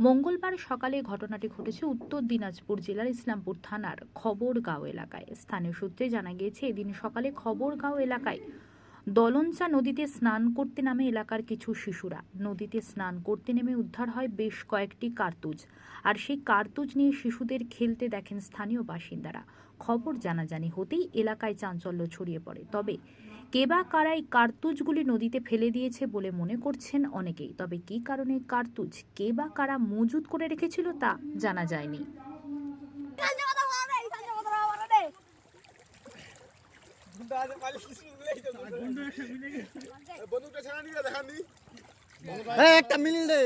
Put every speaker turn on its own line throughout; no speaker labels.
মঙ্গলবার সকালে ঘটনাটি ঘটেছে উত্তর দিনাজপুর জেলার ইসলামপুর থানার খবরগাঁও এলাকায়। স্থানীয় সূত্রে জানা গিয়েছে, এদিন সকালে খবরগাঁও এলাকায় দলনচা নদীতে স্নান করতে নামে এলাকার কিছু শিশুরা। নদীতে স্নান করতে নেমে উদ্ধার হয় বেশ কয়েকটি কার্তুজ। আর সেই কার্তুজ নিয়ে শিশুদের খেলতে দেখেন স্থানীয় বাসিন্দারা। খবর জানাজানি হতেই এলাকায় চাঞ্চল্য ছড়িয়ে পড়ে। তবে কে বা কারা কার্তুজগুলি নদীতে ফেলে দিয়েছে বলে মনে করছেন অনেকেই। তবে কী কারণে কার্তুজ কে বা কারা মজুত করে রেখেছিল তা জানা যায়নি
এই একটা মিলিল দে।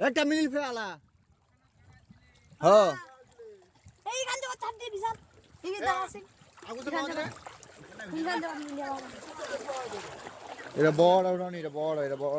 একটা মিলিল হ্যাঁ
থেকে চাপ দিয়ে বিশাল এই যে আছে থেকে মিলে বাবা
এটা বড় ওটা। এটা বড় এটা বড়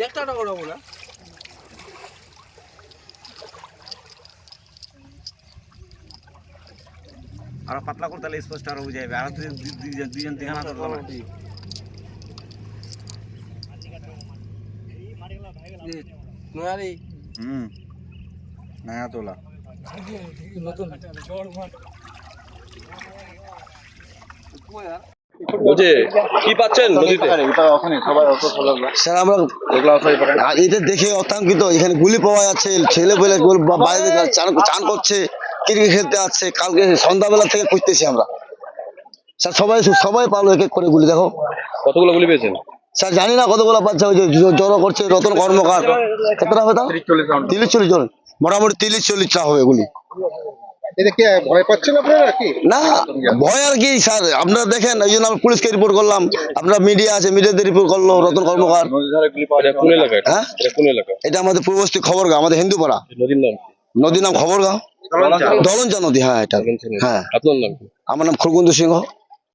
একটা টাকা উঠাবো না
আরও পাতলা করতে তাহলে স্পষ্ট আরও বুঝে যাবে। আর দুইজন দিঘানা করব
নয়ারি
হুম। নয়া তোলা।
বলছে কি পাচ্ছেন নদীতে?
স্যার আমরা এটা দেখে অত্যাঙ্কিত এখানে গুলি পাওয়া যাচ্ছে ছেলে পেলে বাইরে থেকে চান চান করছে ক্রিকেট খেলতে আসছে কালকে সন্ধ্যাবেলা থেকে করতেছি আমরা। স্যার সবাই সবাই পালো এক এক করে গুলি দেখো।
কতগুলো গুলি পেয়েছেন?
স্যার জানি না কতগুলো বাচ্চা ওই যে জড়ো করছে রতন কর্মকার। কতটা হবে তা তিরিশ চল্লিশ জন। মোটামুটি তিরিশ চল্লিশটা হবে গুলি
এটা কি ভয় পাচ্ছেন আপনারা কি
না ভয় আর কি স্যার। আপনারা দেখেন ওই জন্য আমরা পুলিশকে রিপোর্ট করলাম। আপনারা মিডিয়া আছে মিডিয়াতে রিপোর্ট করল রতন কর্মকার।
এটা কোন এলাকায়
হ্যাঁ?
এটা কোন এলাকা?
এটা আমাদের পূর্বস্থী খবরগাঁও আমাদের হিন্দুপাড়া।
নদীর নাম
নদীর নাম দলঞ্চা। নদী হ্যাঁ এটা। হ্যাঁ।
আপনার নাম
আমার নাম খড়গুন্দ সিংহ।